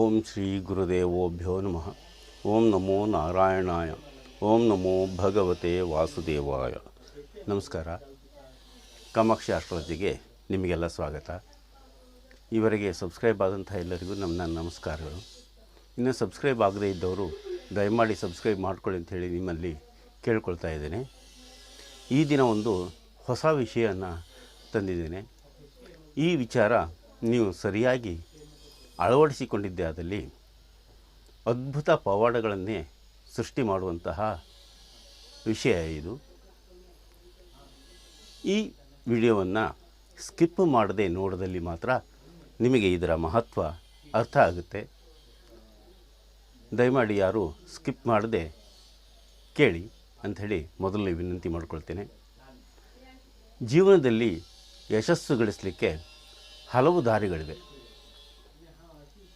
ಓಂ ಶ್ರೀ ಗುರುದೇವೋಭ್ಯೋ ನಮಃ. ಓಂ ನಮೋ ನಾರಾಯಣಾಯ. ಓಂ ನಮೋ ಭಗವತೆ ವಾಸುದೇವಾಯ. ನಮಸ್ಕಾರ. ಕಾಮಾಕ್ಷಿ ಆಸ್ಟ್ರಾಲಜಿಗೆ ನಿಮಗೆಲ್ಲ ಸ್ವಾಗತ. ಇವರಿಗೆ ಸಬ್ಸ್ಕ್ರೈಬ್ ಆದಂಥ ಎಲ್ಲರಿಗೂ ನಮ್ಮ ನಮಸ್ಕಾರಗಳು. ಇನ್ನು ಸಬ್ಸ್ಕ್ರೈಬ್ ಆಗದೇ ಇದ್ದವರು ದಯಮಾಡಿ ಸಬ್ಸ್ಕ್ರೈಬ್ ಮಾಡ್ಕೊಳ್ಳಿ ಅಂತ ಹೇಳಿ ನಿಮ್ಮಲ್ಲಿ ಕೇಳ್ಕೊಳ್ತಾ ಇದ್ದೇನೆ. ಈ ದಿನ ಒಂದು ಹೊಸ ವಿಷಯನ ತಂದಿದ್ದೇನೆ. ಈ ವಿಚಾರ ನೀವು ಸರಿಯಾಗಿ ಅಳವಡಿಸಿಕೊಂಡಿದ್ದೆ ಆದಲ್ಲಿ ಅದ್ಭುತ ಪವಾಡಗಳನ್ನೇ ಸೃಷ್ಟಿ ಮಾಡುವಂತಹ ವಿಷಯ ಇದು. ಈ ವಿಡಿಯೋವನ್ನು ಸ್ಕಿಪ್ ಮಾಡದೆ ನೋಡದಲ್ಲಿ ಮಾತ್ರ ನಿಮಗೆ ಇದರ ಮಹತ್ವ ಅರ್ಥ ಆಗುತ್ತೆ. ದಯಮಾಡಿ ಯಾರು ಸ್ಕಿಪ್ ಮಾಡದೆ ಕೇಳಿ ಅಂಥೇಳಿ ಮೊದಲನೇ ವಿನಂತಿ ಮಾಡ್ಕೊಳ್ತೇನೆ. ಜೀವನದಲ್ಲಿ ಯಶಸ್ಸು ಗಳಿಸಲಿಕ್ಕೆ ಹಲವು ದಾರಿಗಳಿವೆ.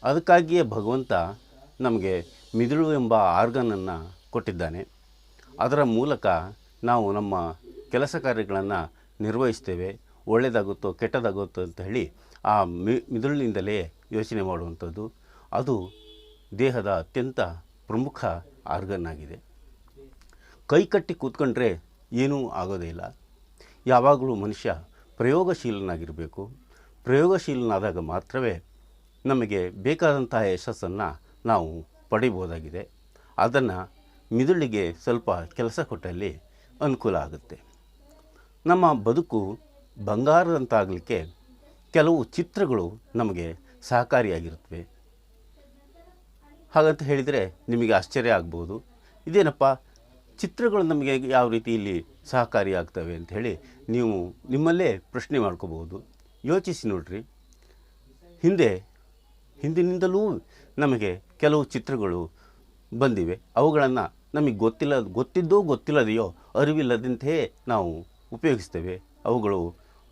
ಅದಕ್ಕಾಗಿಯೇ ಭಗವಂತ ನಮಗೆ ಮಿದುಳು ಎಂಬ ಆರ್ಗನನ್ನು ಕೊಟ್ಟಿದ್ದಾನೆ. ಅದರ ಮೂಲಕ ನಾವು ನಮ್ಮ ಕೆಲಸ ಕಾರ್ಯಗಳನ್ನು ನಿರ್ವಹಿಸ್ತೇವೆ. ಒಳ್ಳೆಯದಾಗುತ್ತೋ ಕೆಟ್ಟದಾಗುತ್ತೋ ಅಂತ ಹೇಳಿ ಆ ಮಿ, ಮಿದುಳಿನಿಂದಲೇ ಯೋಚನೆ ಮಾಡುವಂಥದ್ದು. ಅದು ದೇಹದ ಅತ್ಯಂತ ಪ್ರಮುಖ ಆರ್ಗನ್ ಆಗಿದೆ. ಕೈ ಕಟ್ಟಿ ಕೂತ್ಕೊಂಡ್ರೆ ಏನೂ ಆಗೋದೇ ಇಲ್ಲ. ಯಾವಾಗಲೂ ಮನುಷ್ಯ ಪ್ರಯೋಗಶೀಲನಾಗಿರಬೇಕು. ಪ್ರಯೋಗಶೀಲನಾದಾಗ ಮಾತ್ರವೇ ನಮಗೆ ಬೇಕಾದಂತಹ ಯಶಸ್ಸನ್ನು ನಾವು ಪಡಿಬೋದಾಗಿದೆ. ಅದನ್ನು ಮಿದುಳಿಗೆ ಸ್ವಲ್ಪ ಕೆಲಸ ಕೊಟ್ಟಲ್ಲಿ ಅನುಕೂಲ ಆಗುತ್ತೆ. ನಮ್ಮ ಬದುಕು ಬಂಗಾರದಂತಾಗಲಿಕ್ಕೆ ಕೆಲವು ಚಿತ್ರಗಳು ನಮಗೆ ಸಹಕಾರಿಯಾಗಿರುತ್ತವೆ. ಹಾಗಂತ ಹೇಳಿದರೆ ನಿಮಗೆ ಆಶ್ಚರ್ಯ ಆಗ್ಬೋದು. ಇದೇನಪ್ಪ, ಚಿತ್ರಗಳು ನಮಗೆ ಯಾವ ರೀತಿ ಇಲ್ಲಿ ಸಹಕಾರಿಯಾಗ್ತವೆ ಅಂತ ಹೇಳಿ ನೀವು ನಿಮ್ಮಲ್ಲೇ ಪ್ರಶ್ನೆ ಮಾಡ್ಕೋಬೋದು ಯೋಚಿಸಿ ನೋಡ್ರಿ. ಹಿಂದೆ ಹಿಂದಿನಿಂದಲೂ ನಮಗೆ ಕೆಲವು ಚಿತ್ರಗಳು ಬಂದಿವೆ. ಅವುಗಳನ್ನು ನಮಗೆ ಗೊತ್ತಿಲ್ಲ, ಗೊತ್ತಿದ್ದೋ ಗೊತ್ತಿಲ್ಲದೆಯೋ ಅರಿವಿಲ್ಲದಂತೆಯೇ ನಾವು ಉಪಯೋಗಿಸ್ತೇವೆ. ಅವುಗಳು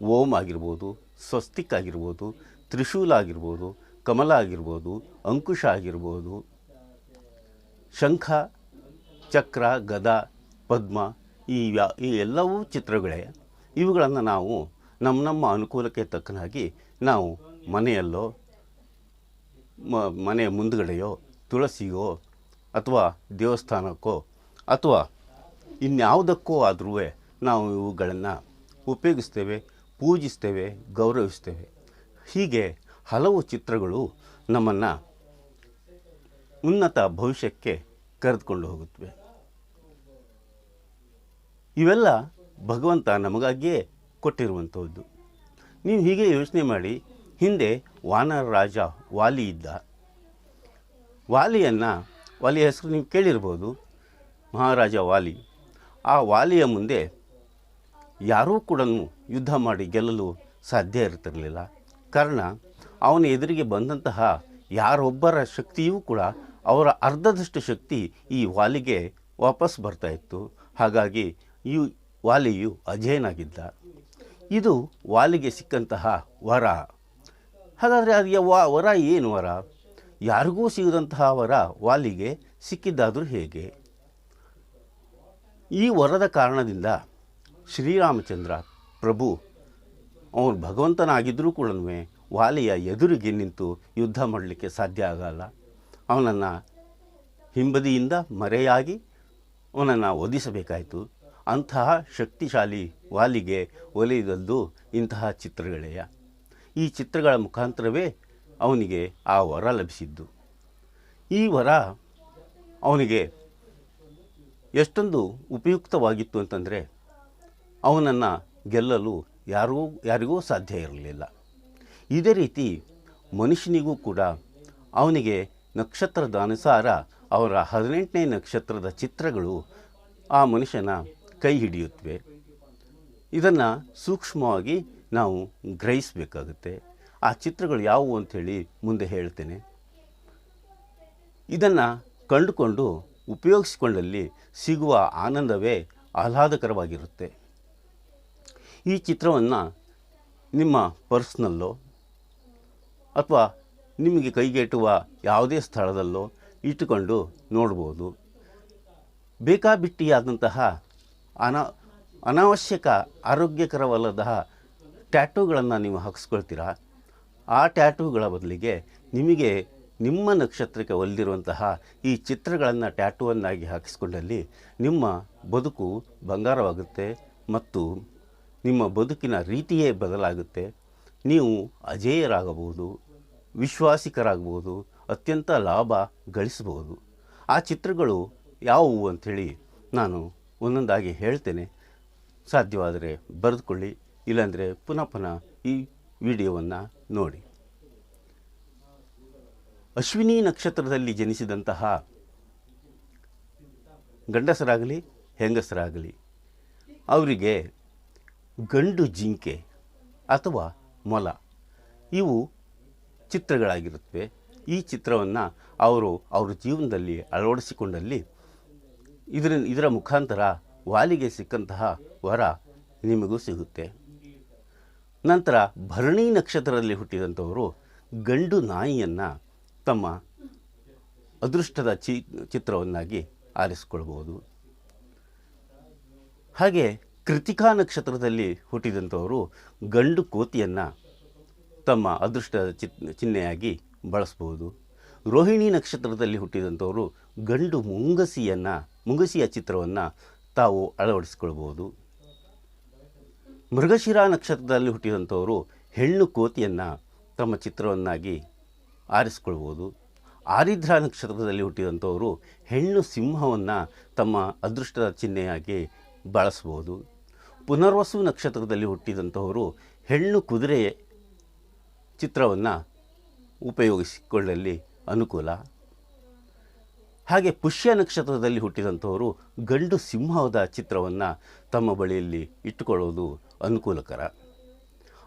ಓಂ ಆಗಿರ್ಬೋದು, ಸ್ವಸ್ತಿಕ್ ಆಗಿರ್ಬೋದು, ತ್ರಿಶೂಲ ಆಗಿರ್ಬೋದು, ಕಮಲ ಆಗಿರ್ಬೋದು, ಅಂಕುಶ ಆಗಿರ್ಬೋದು, ಶಂಖ, ಚಕ್ರ, ಗದ, ಪದ್ಮ ಈ ವ್ಯಾ, ಈ ಎಲ್ಲವೂ ಚಿತ್ರಗಳೇ. ಇವುಗಳನ್ನು ನಾವು ನಮ್ಮ ನಮ್ಮ ಅನುಕೂಲಕ್ಕೆ ತಕ್ಕನಾಗಿ ನಾವು ಮನೆಯಲ್ಲೋ ಮ, ಮನೆಯ ಮುಂದುಗಡೆಯೋ ತುಳಸಿಯೋ ಅಥವಾ ದೇವಸ್ಥಾನಕ್ಕೋ, ಅಥವಾ ಇನ್ಯಾವುದಕ್ಕೋ ಆದರೂ ನಾವು ಇವುಗಳನ್ನು ಉಪಯೋಗಿಸ್ತೇವೆ, ಪೂಜಿಸ್ತೇವೆ, ಗೌರವಿಸ್ತೇವೆ. ಹೀಗೆ ಹಲವು ಚಿತ್ರಗಳು ನಮ್ಮನ್ನು ಉನ್ನತ ಭವಿಷ್ಯಕ್ಕೆ ಕರೆದುಕೊಂಡು ಹೋಗುತ್ತವೆ. ಇವೆಲ್ಲ ಭಗವಂತ ನಮಗಾಗಿಯೇ ಕೊಟ್ಟಿರುವಂಥದ್ದು ನೀವು ಹೀಗೆ ಯೋಚನೆ ಮಾಡಿ ಹಿಂದೆ ವಾನರ ರಾಜ ವಾಲಿ ಇದ್ದ. ವಾಲಿಯನ್ನು, ವಾಲಿಯ ಹೆಸರು ನೀವು ಕೇಳಿರ್ಬೋದು, ಮಹಾರಾಜ ವಾಲಿ. ಆ ವಾಲಿಯ ಮುಂದೆ ಯಾರೂ ಕೂಡ ಯುದ್ಧ ಮಾಡಿ ಗೆಲ್ಲಲು ಸಾಧ್ಯ ಇರ್ತಿರಲಿಲ್ಲ. ಕಾರಣ, ಅವನ ಎದುರಿಗೆ ಬಂದಂತಹ ಯಾರೊಬ್ಬರ ಶಕ್ತಿಯೂ ಕೂಡ ಅವರ ಅರ್ಧದಷ್ಟು ಶಕ್ತಿ ಈ ವಾಲಿಗೆ ವಾಪಸ್ ಬರ್ತಾ ಇತ್ತು. ಹಾಗಾಗಿ ಈ ವಾಲಿಯು ಅಜಯನಾಗಿದ್ದ ಇದು ವಾಲಿಗೆ ಸಿಕ್ಕಂತಹ ವರ. ಹಾಗಾದರೆ ಅದು ವರ ಏನು ವರ? ಯಾರಿಗೂ ಸಿಗದಂತಹ ವರ ವಾಲಿಗೆ ಸಿಕ್ಕಿದ್ದಾದರೂ ಹೇಗೆ? ಈ ವರದ ಕಾರಣದಿಂದ ಶ್ರೀರಾಮಚಂದ್ರ ಪ್ರಭು ಅವನು ಭಗವಂತನಾಗಿದ್ದರೂ ಕೂಡ ವಾಲಿಯ ಎದುರಿಗೆ ನಿಂತು ಯುದ್ಧ ಮಾಡಲಿಕ್ಕೆ ಸಾಧ್ಯ ಆಗಲ್ಲ. ಅವನನ್ನು ಹಿಂಬದಿಯಿಂದ ಮರೆಯಾಗಿ ಅವನನ್ನು ಒದಿಸಬೇಕಾಯಿತು ಅಂತಹ ಶಕ್ತಿಶಾಲಿ ವಾಲಿಗೆ ಒಲಿದದ್ದು ಇಂತಹ ಚಿತ್ರಗಳೆಯ. ಈ ಚಿತ್ರಗಳ ಮುಖಾಂತರವೇ ಅವನಿಗೆ ಆ ವರ ಲಭಿಸಿದ್ದು. ಈ ವರ ಅವನಿಗೆ ಎಷ್ಟೊಂದು ಉಪಯುಕ್ತವಾಗಿತ್ತು ಅಂತಂದರೆ ಅವನನ್ನು ಗೆಲ್ಲಲು ಯಾರೂ, ಯಾರಿಗೂ ಸಾಧ್ಯ ಇರಲಿಲ್ಲ. ಇದೇ ರೀತಿ ಮನುಷ್ಯನಿಗೂ ಕೂಡ ಅವನಿಗೆ ನಕ್ಷತ್ರದ ಅನುಸಾರ ಅವರ ಹದಿನೆಂಟನೇ ನಕ್ಷತ್ರದ ಚಿತ್ರಗಳು ಆ ಮನುಷ್ಯನ ಕೈ ಹಿಡಿಯುತ್ತವೆ. ಇದನ್ನು ಸೂಕ್ಷ್ಮವಾಗಿ ನಾವು ಗ್ರಹಿಸಬೇಕಾಗುತ್ತೆ. ಆ ಚಿತ್ರಗಳು ಯಾವುವು ಅಂಥೇಳಿ ಮುಂದೆ ಹೇಳ್ತೇನೆ. ಇದನ್ನು ಕಂಡುಕೊಂಡು ಉಪಯೋಗಿಸಿಕೊಂಡಲ್ಲಿ ಸಿಗುವ ಆನಂದವೇ ಆಹ್ಲಾದಕರವಾಗಿರುತ್ತೆ. ಈ ಚಿತ್ರವನ್ನು ನಿಮ್ಮ ಪರ್ಸ್ನಲ್ಲೋ ಅಥವಾ ನಿಮಗೆ ಕೈಗೆಟುವ ಯಾವುದೇ ಸ್ಥಳದಲ್ಲೋ ಇಟ್ಟುಕೊಂಡು ನೋಡ್ಬೋದು. ಬೇಕಾಬಿಟ್ಟಿಯಾದಂತಹ ಅನಾ, ಅನಾವಶ್ಯಕ ಆರೋಗ್ಯಕರವಲ್ಲದ ಟ್ಯಾಟೂಗಳನ್ನು ನೀವು ಹಾಕಿಸ್ಕೊಳ್ತೀರಾ? ಆ ಟ್ಯಾಟೂಗಳ ಬದಲಿಗೆ ನಿಮಗೆ ನಿಮ್ಮ ನಕ್ಷತ್ರಕ್ಕೆ ಒಲಿದಿರುವಂತಹ ಈ ಚಿತ್ರಗಳನ್ನು ಟ್ಯಾಟೂವನ್ನಾಗಿ ಹಾಕಿಸ್ಕೊಂಡಲ್ಲಿ ನಿಮ್ಮ ಬದುಕು ಬಂಗಾರವಾಗುತ್ತೆ ಮತ್ತು ನಿಮ್ಮ ಬದುಕಿನ ರೀತಿಯೇ ಬದಲಾಗುತ್ತೆ. ನೀವು ಅಜೇಯರಾಗಬಹುದು, ವಿಶ್ವಾಸಿಕರಾಗಬಹುದು, ಅತ್ಯಂತ ಲಾಭ ಗಳಿಸಬಹುದು. ಆ ಚಿತ್ರಗಳು ಯಾವುವು ಅಂಥೇಳಿ ನಾನು ಒಂದೊಂದಾಗಿ ಹೇಳ್ತೇನೆ. ಸಾಧ್ಯವಾದರೆ ಬರೆದುಕೊಳ್ಳಿ. ಇಲ್ಲಾಂದರೆ ಪುನಃ ಪುನಃ ಈ ವಿಡಿಯೋವನ್ನು ನೋಡಿ. ಅಶ್ವಿನಿ ನಕ್ಷತ್ರದಲ್ಲಿ ಜನಿಸಿದಂತಹ ಗಂಡಸರಾಗಲಿ, ಹೆಂಗಸರಾಗಲಿ, ಅವರಿಗೆ ಗಂಡು ಜಿಂಕೆ ಅಥವಾ ಮೊಲ, ಇವು ಚಿತ್ರಗಳಾಗಿರುತ್ತವೆ. ಈ ಚಿತ್ರವನ್ನು ಅವರು ಅವರ ಜೀವನದಲ್ಲಿ ಅಳವಡಿಸಿಕೊಂಡಲ್ಲಿ ಇದರ ಇದರ ಮುಖಾಂತರ ವಾಲಿಗೆ ಸಿಕ್ಕಂತಹ ವರ ನಿಮಗೂ ಸಿಗುತ್ತೆ. ನಂತರ ಭರಣಿ ನಕ್ಷತ್ರದಲ್ಲಿ ಹುಟ್ಟಿದಂಥವರು ಗಂಡು ನಾಯಿಯನ್ನು ತಮ್ಮ ಅದೃಷ್ಟದ ಚಿ ಚಿತ್ರವನ್ನಾಗಿ ಆರಿಸಿಕೊಳ್ಬೋದು ಹಾಗೆ ಕೃತಿಕಾ ನಕ್ಷತ್ರದಲ್ಲಿ ಹುಟ್ಟಿದಂಥವರು ಗಂಡು ಕೋತಿಯನ್ನು ತಮ್ಮ ಅದೃಷ್ಟದ ಚಿತ್ ಚಿಹ್ನೆಯಾಗಿ ಬಳಸ್ಬೋದು ರೋಹಿಣಿ ನಕ್ಷತ್ರದಲ್ಲಿ ಹುಟ್ಟಿದಂಥವರು ಗಂಡು ಮುಂಗಸಿಯನ್ನು, ಮುಂಗಸಿಯ ಚಿತ್ರವನ್ನು ತಾವು ಅಳವಡಿಸಿಕೊಳ್ಬೋದು ಮೃಗಶಿರ ನಕ್ಷತ್ರದಲ್ಲಿ ಹುಟ್ಟಿದಂಥವರು ಹೆಣ್ಣು ಕೋತಿಯನ್ನು ತಮ್ಮ ಚಿತ್ರವನ್ನಾಗಿ ಆರಿಸಿಕೊಳ್ಬೋದು. ಆರಿದ್ರ ನಕ್ಷತ್ರದಲ್ಲಿ ಹುಟ್ಟಿದಂಥವರು ಹೆಣ್ಣು ಸಿಂಹವನ್ನು ತಮ್ಮ ಅದೃಷ್ಟದ ಚಿಹ್ನೆಯಾಗಿ ಬಳಸ್ಬೋದು ಪುನರ್ವಸು ನಕ್ಷತ್ರದಲ್ಲಿ ಹುಟ್ಟಿದಂಥವರು ಹೆಣ್ಣು ಕುದುರೆ ಚಿತ್ರವನ್ನು ಉಪಯೋಗಿಸಿಕೊಳ್ಳಲಿ ಅನುಕೂಲ. ಹಾಗೆ ಪುಷ್ಯ ನಕ್ಷತ್ರದಲ್ಲಿ ಹುಟ್ಟಿದಂಥವರು ಗಂಡು ಸಿಂಹದ ಚಿತ್ರವನ್ನು ತಮ್ಮ ಬಳಿಯಲ್ಲಿ ಇಟ್ಟುಕೊಳ್ಳೋದು ಅನುಕೂಲಕರ.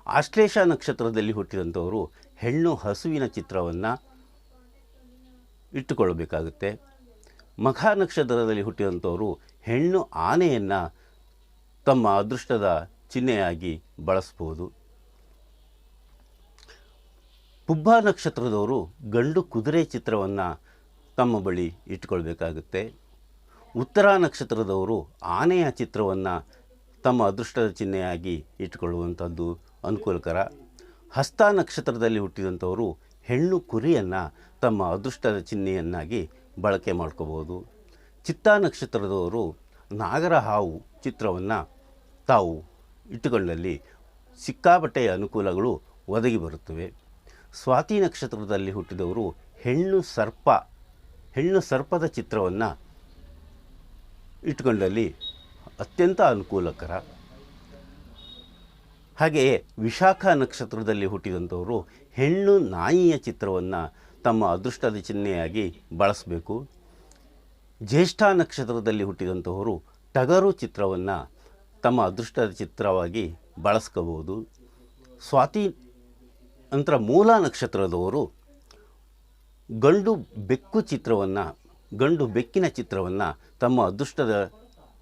ಆಶ್ಲೇಷ ನಕ್ಷತ್ರದಲ್ಲಿ ಹುಟ್ಟಿದಂಥವರು ಹೆಣ್ಣು ಹಸುವಿನ ಚಿತ್ರವನ್ನು ಇಟ್ಟುಕೊಳ್ಳಬೇಕಾಗುತ್ತೆ. ಮಖ ನಕ್ಷತ್ರದಲ್ಲಿ ಹುಟ್ಟಿದಂಥವರು ಹೆಣ್ಣು ಆನೆಯನ್ನು ತಮ್ಮ ಅದೃಷ್ಟದ ಚಿಹ್ನೆಯಾಗಿ ಬಳಸ್ಬೋದು ಪುಬ್ಬ ನಕ್ಷತ್ರದವರು ಗಂಡು ಕುದುರೆ ಚಿತ್ರವನ್ನು ತಮ್ಮ ಬಳಿ ಇಟ್ಟುಕೊಳ್ಬೇಕಾಗುತ್ತೆ. ಉತ್ತರ ನಕ್ಷತ್ರದವರು ಆನೆಯ ಚಿತ್ರವನ್ನು ತಮ್ಮ ಅದೃಷ್ಟದ ಚಿಹ್ನೆಯಾಗಿ ಇಟ್ಟುಕೊಳ್ಳುವಂಥದ್ದು ಅನುಕೂಲಕರ. ಹಸ್ತ ನಕ್ಷತ್ರದಲ್ಲಿ ಹುಟ್ಟಿದಂಥವರು ಹೆಣ್ಣು ಕುರಿಯನ್ನು ತಮ್ಮ ಅದೃಷ್ಟದ ಚಿಹ್ನೆಯನ್ನಾಗಿ ಬಳಕೆ ಮಾಡ್ಕೋಬೋದು ಚಿತ್ತ ನಕ್ಷತ್ರದವರು ನಾಗರ ಹಾವು ಚಿತ್ರವನ್ನು ತಾವು ಇಟ್ಟುಕೊಂಡಲ್ಲಿ ಸಿಕ್ಕಾಪಟ್ಟೆಯ ಅನುಕೂಲಗಳು ಒದಗಿ ಬರುತ್ತವೆ. ಸ್ವಾತಿ ನಕ್ಷತ್ರದಲ್ಲಿ ಹುಟ್ಟಿದವರು ಹೆಣ್ಣು ಸರ್ಪ, ಹೆಣ್ಣು ಸರ್ಪದ ಚಿತ್ರವನ್ನು ಇಟ್ಕೊಂಡಲ್ಲಿ ಅತ್ಯಂತ ಅನುಕೂಲಕರ. ಹಾಗೆಯೇ ವಿಶಾಖ ನಕ್ಷತ್ರದಲ್ಲಿ ಹುಟ್ಟಿದಂಥವರು ಹೆಣ್ಣು ನಾಯಿಯ ಚಿತ್ರವನ್ನು ತಮ್ಮ ಅದೃಷ್ಟದ ಚಿಹ್ನೆಯಾಗಿ ಬಳಸಬೇಕು. ಜ್ಯೇಷ್ಠ ನಕ್ಷತ್ರದಲ್ಲಿ ಹುಟ್ಟಿದಂಥವರು ಟಗರು ಚಿತ್ರವನ್ನು ತಮ್ಮ ಅದೃಷ್ಟದ ಚಿತ್ರವಾಗಿ ಬಳಸ್ಕೋಬೋದು ಸ್ವಾತಿ ನಂತರ ಮೂಲ ನಕ್ಷತ್ರದವರು ಗಂಡು ಬೆಕ್ಕು ಚಿತ್ರವನ್ನು, ಗಂಡು ಬೆಕ್ಕಿನ ಚಿತ್ರವನ್ನು ತಮ್ಮ ಅದೃಷ್ಟದ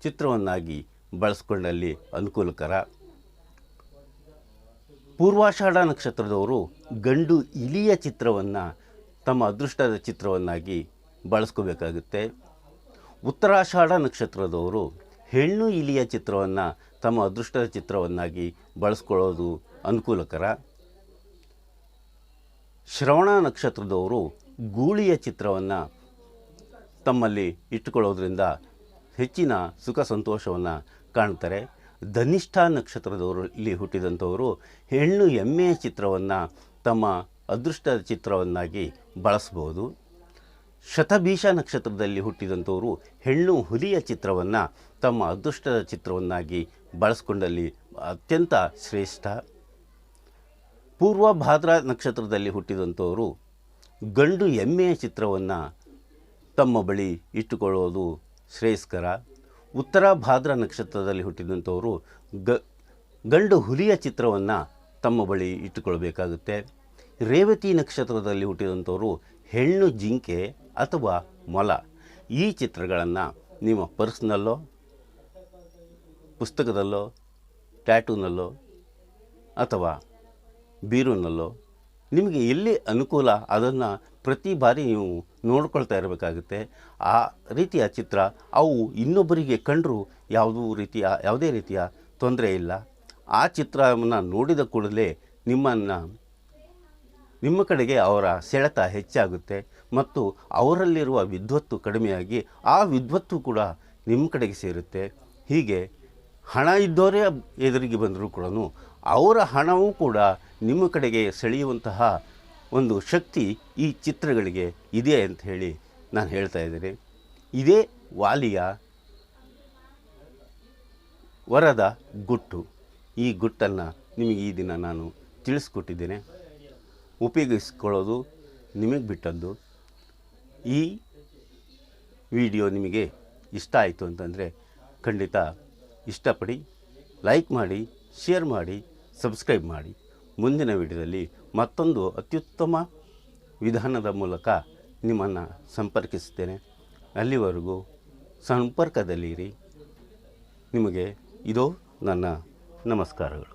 ಚಿತ್ರವನ್ನಾಗಿ ಬಳಸ್ಕೊಂಡಲ್ಲಿ ಅನುಕೂಲಕರ. ಪೂರ್ವಾಷಾಢ ನಕ್ಷತ್ರದವರು ಗಂಡು ಇಲಿಯ ಚಿತ್ರವನ್ನು ತಮ್ಮ ಅದೃಷ್ಟದ ಚಿತ್ರವನ್ನಾಗಿ ಬಳಸ್ಕೋಬೇಕಾಗುತ್ತೆ. ಉತ್ತರಾಷಾಢ ನಕ್ಷತ್ರದವರು ಹೆಣ್ಣು ಇಲಿಯ ಚಿತ್ರವನ್ನು ತಮ್ಮ ಅದೃಷ್ಟದ ಚಿತ್ರವನ್ನಾಗಿ ಬಳಸ್ಕೊಳ್ಳೋದು ಅನುಕೂಲಕರ. ಶ್ರವಣ ನಕ್ಷತ್ರದವರು ಗೂಳಿಯ ಚಿತ್ರವನ್ನು ತಮ್ಮಲ್ಲಿ ಇಟ್ಟುಕೊಳ್ಳೋದ್ರಿಂದ ಹೆಚ್ಚಿನ ಸುಖ ಸಂತೋಷವನ್ನು ಕಾಣ್ತಾರೆ. ಧನಿಷ್ಠ ನಕ್ಷತ್ರದವರಲ್ಲಿ ಹುಟ್ಟಿದಂಥವರು ಹೆಣ್ಣು ಎಮ್ಮೆಯ ಚಿತ್ರವನ್ನು ತಮ್ಮ ಅದೃಷ್ಟದ ಚಿತ್ರವನ್ನಾಗಿ ಬಳಸ್ಬೋದು ಶತಭೀಷ ನಕ್ಷತ್ರದಲ್ಲಿ ಹುಟ್ಟಿದಂಥವರು ಹೆಣ್ಣು ಹುಲಿಯ ಚಿತ್ರವನ್ನು ತಮ್ಮ ಅದೃಷ್ಟದ ಚಿತ್ರವನ್ನಾಗಿ ಬಳಸ್ಕೊಂಡಲ್ಲಿ ಅತ್ಯಂತ ಶ್ರೇಷ್ಠ. ಪೂರ್ವ ಭಾದ್ರ ನಕ್ಷತ್ರದಲ್ಲಿ ಹುಟ್ಟಿದಂಥವರು ಗಂಡು ಎಮ್ಮೆಯ ಚಿತ್ರವನ್ನು ತಮ್ಮ ಬಳಿ ಇಟ್ಟುಕೊಳ್ಳೋದು ಶ್ರೇಯಸ್ಕರ, ಉತ್ತರ ಭಾದ್ರ ನಕ್ಷತ್ರದಲ್ಲಿ ಹುಟ್ಟಿದಂಥವರು ಗ, ಗಂಡು ಹುಲಿಯ ಚಿತ್ರವನ್ನು ತಮ್ಮ ಬಳಿ ಇಟ್ಟುಕೊಳ್ಬೇಕಾಗುತ್ತೆ. ರೇವತಿ ನಕ್ಷತ್ರದಲ್ಲಿ ಹುಟ್ಟಿದಂಥವರು ಹೆಣ್ಣು ಜಿಂಕೆ ಅಥವಾ ಮೊಲ. ಈ ಚಿತ್ರಗಳನ್ನು ನಿಮ್ಮ ಪರ್ಸ್ನಲ್ಲೋ, ಪುಸ್ತಕದಲ್ಲೋ, ಟ್ಯಾಟೂನಲ್ಲೋ ಅಥವಾ ಬೀರೂನಲ್ಲೋ ನಿಮಗೆ ಎಲ್ಲಿ ಅನುಕೂಲ ಅದನ್ನು ಪ್ರತಿ ಬಾರಿ ನೀವು ನೋಡ್ಕೊಳ್ತಾ ಇರಬೇಕಾಗುತ್ತೆ. ಆ ರೀತಿಯ ಚಿತ್ರ ಅವು ಇನ್ನೊಬ್ಬರಿಗೆ ಕಂಡರೂ ಯಾವುದೂ ರೀತಿಯ, ಯಾವುದೇ ರೀತಿಯ ತೊಂದರೆ ಇಲ್ಲ. ಆ ಚಿತ್ರವನ್ನು ನೋಡಿದ ಕೂಡಲೇ ನಿಮ್ಮನ್ನು, ನಿಮ್ಮ ಕಡೆಗೆ ಅವರ ಸೆಳೆತ ಹೆಚ್ಚಾಗುತ್ತೆ ಮತ್ತು ಅವರಲ್ಲಿರುವ ವಿದ್ವತ್ತು ಕಡಿಮೆಯಾಗಿ ಆ ವಿದ್ವತ್ತು ಕೂಡ ನಿಮ್ಮ ಕಡೆಗೆ ಸೇರುತ್ತೆ. ಹೀಗೆ ಹಣ ಇದ್ದವರೇ ಎದುರಿಗೆ ಬಂದರೂ ಕೂಡ ಅವರ ಹಣವೂ ಕೂಡ ನಿಮ್ಮ ಕಡೆಗೆ ಸೆಳೆಯುವಂತಹ ಒಂದು ಶಕ್ತಿ ಈ ಚಿತ್ರಗಳಿಗೆ ಇದೆ ಅಂತ ಹೇಳಿ ನಾನು ಹೇಳ್ತಾ ಇದ್ದೀನಿ. ಇದೇ ವಾಲಿಯ ವರದ ಗುಟ್ಟು. ಈ ಗುಟ್ಟನ್ನು ನಿಮಗೆ ಈ ದಿನ ನಾನು ತಿಳಿಸ್ಕೊಟ್ಟಿದ್ದೇನೆ. ಉಪಯೋಗಿಸ್ಕೊಳ್ಳೋದು ನಿಮಗೆ ಬಿಟ್ಟದ್ದು. ಈ ವಿಡಿಯೋ ನಿಮಗೆ ಇಷ್ಟ ಆಯಿತು ಅಂತಂದರೆ ಖಂಡಿತ ಇಷ್ಟಪಡಿ, ಲೈಕ್ ಮಾಡಿ, ಶೇರ್ ಮಾಡಿ ಸಬ್ಸ್ಕ್ರೈಬ್ ಮಾಡಿ. ಮುಂದಿನ ವಿಡಿಯೋದಲ್ಲಿ ಮತ್ತೊಂದು ಅತ್ಯುತ್ತಮ ವಿಧಾನದ ಮೂಲಕ ನಿಮ್ಮನ್ನು ಸಂಪರ್ಕಿಸುತ್ತೇನೆ. ಅಲ್ಲಿವರೆಗೂ ಸಂಪರ್ಕದಲ್ಲಿರಿ. ನಿಮಗೆ ಇದು ನನ್ನ ನಮಸ್ಕಾರಗಳು.